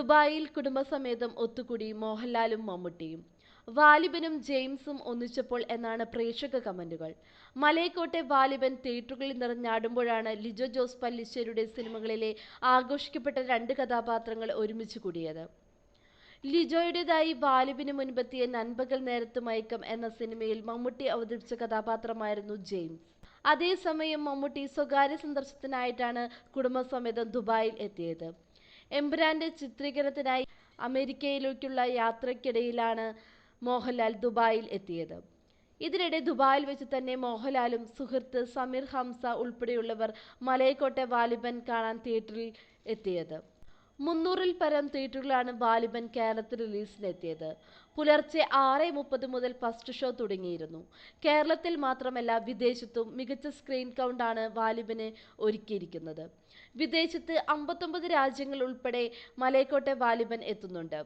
ദുബായിൽ കുടുംബസമേതം ഒത്തുകൂടി മോഹൻലാലും മമ്മൂട്ടിയും. വാലിബനും ജെയിംസും ഒന്നിച്ചപ്പോൾ എന്നാണ് പ്രേക്ഷക കമന്റുകൾ. മലയക്കോട്ടെ വാലിബൻ തിയേറ്ററുകളിൽ നിറഞ്ഞാടുമ്പോഴാണ് ലിജോ ജോസ് പല്ലിശ്ശേരിയുടെ സിനിമകളിലെ ആഘോഷിക്കപ്പെട്ട രണ്ട് കഥാപാത്രങ്ങൾ ഒരുമിച്ച് കൂടിയത്. ലിജോയുടേതായി വാലിബിന് മുൻപെത്തിയ നൻപകൽ നേരത്ത് മയക്കം എന്ന സിനിമയിൽ മമ്മൂട്ടി അവതരിപ്പിച്ച കഥാപാത്രമായിരുന്നു ജെയിംസ്. അതേസമയം മമ്മൂട്ടി സ്വകാര്യ സന്ദർശനത്തിനായിട്ടാണ് കുടുംബസമേതം ദുബായിൽ എത്തിയത്. എമ്പുരാന്റെ ചിത്രീകരണത്തിനായി അമേരിക്കയിലേക്കുള്ള യാത്രയ്ക്കിടയിലാണ് മോഹൻലാൽ ദുബായിൽ എത്തിയത്. ഇതിനിടെ ദുബായിൽ വെച്ച് തന്നെ മോഹൻലാലും സുഹൃത്ത് സമീർ ഹംസ ഉൾപ്പെടെയുള്ളവർ മലയക്കോട്ടെ വാലിബൻ കാണാൻ തിയേറ്ററിൽ എത്തിയത്. മുന്നൂറിൽ പരം തിയേറ്ററുകളാണ് വാലിബൻ കേരളത്തിൽ റിലീസിനെത്തിയത് പുലർച്ചെ ആറ് മുപ്പത് മുതൽ ഫസ്റ്റ് ഷോ തുടങ്ങിയിരുന്നു. കേരളത്തിൽ മാത്രമല്ല വിദേശത്തും മികച്ച സ്ക്രീൻ കൗണ്ടാണ് വാലിബന് ഒരുക്കിയിരിക്കുന്നത്. വിദേശത്ത് അമ്പത്തൊമ്പത് രാജ്യങ്ങൾ ഉൾപ്പെടെ മലയക്കോട്ടെ വാലിബൻ എത്തുന്നുണ്ട്.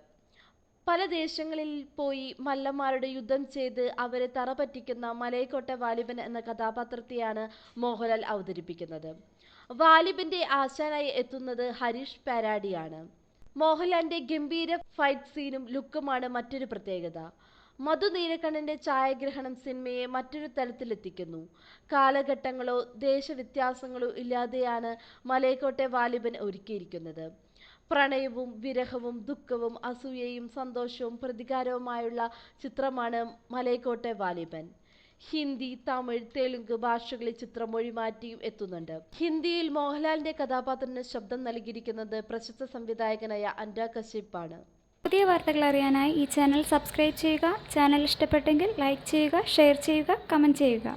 പല ദേശങ്ങളിൽ പോയി മല്ലന്മാരുടെ യുദ്ധം ചെയ്ത് അവരെ തറ പറ്റിക്കുന്ന മലയക്കോട്ടെ വാലിബൻ എന്ന കഥാപാത്രത്തെയാണ് മോഹൻലാൽ അവതരിപ്പിക്കുന്നത്. വാലിബിന്റെ ആശാനായി എത്തുന്നത് ഹരീഷ് പാരാഡിയാണ് മോഹൻലാലിന്റെ ഗംഭീര ഫൈറ്റ് സീനും ലുക്കുമാണ് മറ്റൊരു പ്രത്യേകത. മധു നീലക്കണ്ണന്റെ ഛായാഗ്രഹണം സിനിമയെ മറ്റൊരു തലത്തിലെത്തിക്കുന്നു കാലഘട്ടങ്ങളോ ദേശവ്യത്യാസങ്ങളോ ഇല്ലാതെയാണ് മലയക്കോട്ടെ വാലിബൻ ഒരുക്കിയിരിക്കുന്നത്. പ്രണയവും വിരഹവും ദുഃഖവും അസൂയയും സന്തോഷവും പ്രതികാരവുമായുള്ള ചിത്രമാണ് മലയക്കോട്ടെ വാലിബൻ. ഹിന്ദി തമിഴ് തെലുങ്ക് ഭാഷകളിൽ ചിത്രം മൊഴിമാറ്റിയും എത്തുന്നുണ്ട്. ഹിന്ദിയിൽ മോഹൻലാലിന്റെ കഥാപാത്രത്തിന് ശബ്ദം നൽകിയിരിക്കുന്നത് പ്രശസ്ത സംവിധായകനായ അനുരാഗ് ആണ് പുതിയ വാർത്തകൾ അറിയാനായി ഈ ചാനൽ സബ്സ്ക്രൈബ് ചെയ്യുക. ചാനൽ ഇഷ്ടപ്പെട്ടെങ്കിൽ ലൈക്ക് ചെയ്യുക ഷെയർ ചെയ്യുക കമന്റ് ചെയ്യുക.